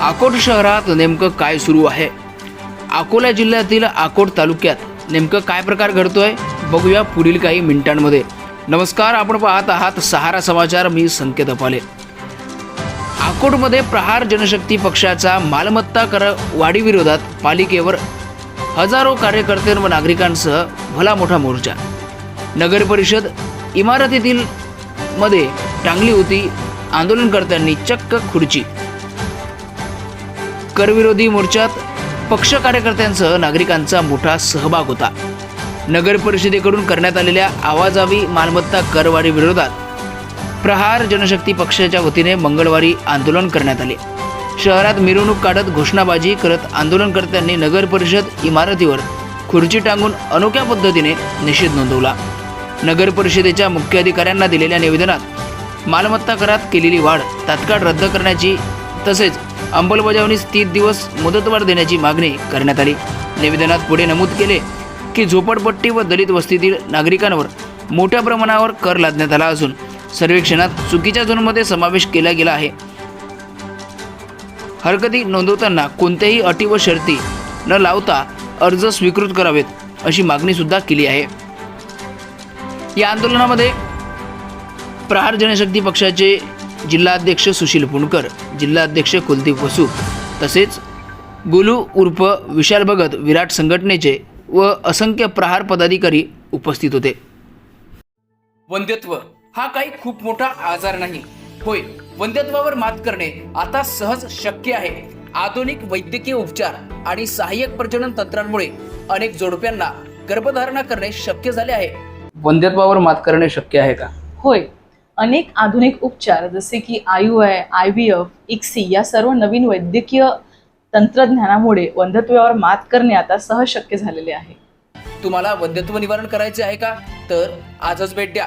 अकोट शहरात नेमकं काय सुरू आहे? अकोला जिल्ह्यातील अकोट तालुक्यात नेमकं काय प्रकार घडतोय? बघूया पुढील काही मिनिटांमध्ये. नमस्कार आपण पाहत आहात सहारा समाचार. मी संकेत अपाले. अकोटमध्ये प्रहार जनशक्ती पक्षाचा मालमत्ता कर वाढीविरोधात पालिकेवर हजारो कार्यकर्ते व नागरिकांसह भला मोठा मोर्चा. नगर परिषद इमारतीतील मध्ये टांगली होती आंदोलनकर्त्यांनी चक्क खुर्ची. करविरोधी मोर्चात पक्ष कार्यकर्त्यांसह नागरिकांचा मोठा सहभाग होता. नगर परिषदेकडून करण्यात आलेल्या आवाजावी मालमत्ता करवाढी विरोधात प्रहार जनशक्ती पक्षाच्या वतीने मंगळवारी आंदोलन करण्यात आले. शहरात मिरवणूक काढत घोषणाबाजी करत आंदोलनकर्त्यांनी नगर परिषद इमारतीवर खुर्ची टांगून अनोख्या पद्धतीने निषेध नोंदवला. नगर परिषदेच्या मुख्य अधिकाऱ्यांना दिलेल्या निवेदनात मालमत्ता करात केलेली वाढ तात्काळ रद्द करण्याची तसेच अंमलबजावणीस तीस दिवस मुदतवाढ देण्याची मागणी करण्यात आली. निवेदनात पुढे नमूद केले की झोपडपट्टी व दलित वस्तीतील नागरिकांवर मोठ्या प्रमाणावर कर लादण्यात आला असून सर्वेक्षणात चुकीच्या झोनमध्ये समावेश केला गेला आहे. हरकती नोंदवताना कोणत्याही अटी व शर्ती न लावता अर्ज स्वीकृत करावेत अशी मागणी सुद्धा केली आहे. या आंदोलनामध्ये प्रहार जनशक्ती पक्षाचे जिल्हाध्यक्ष सुशील पुणकर जिल्हाध्यक्ष कुलदीप वसू तसेच गुलू उर्फ विशाल भगत विराट संघटनेचे व असंख्य प्रहार पदाधिकारी उपस्थित होते. वंध्यत्व हा काही खूप मोठा आजार नाही. होय वंध्यत्वावर मात करणे आता सहज शक्य आहे. आधुनिक वैद्यकीय उपचार आणि सहाय्यक प्रजनन तंत्रांमुळे अनेक जोडप्यांना गर्भधारणा करणे शक्य झाले आहे. वंध्यत्वावर मात करणे शक्य आहे का? होय अनेक आधुनिक उपचार जसे की IUI I V F ICSI या सर्व नवीन वैद्यकीय तंत्रज्ञानामुळे वंध्यत्वावर मात करणे आता सहज शक्य झालेले आहे. तुम्हाला वंध्यत्व निवारण करायचे आहे का? तर आजच भेट द्या.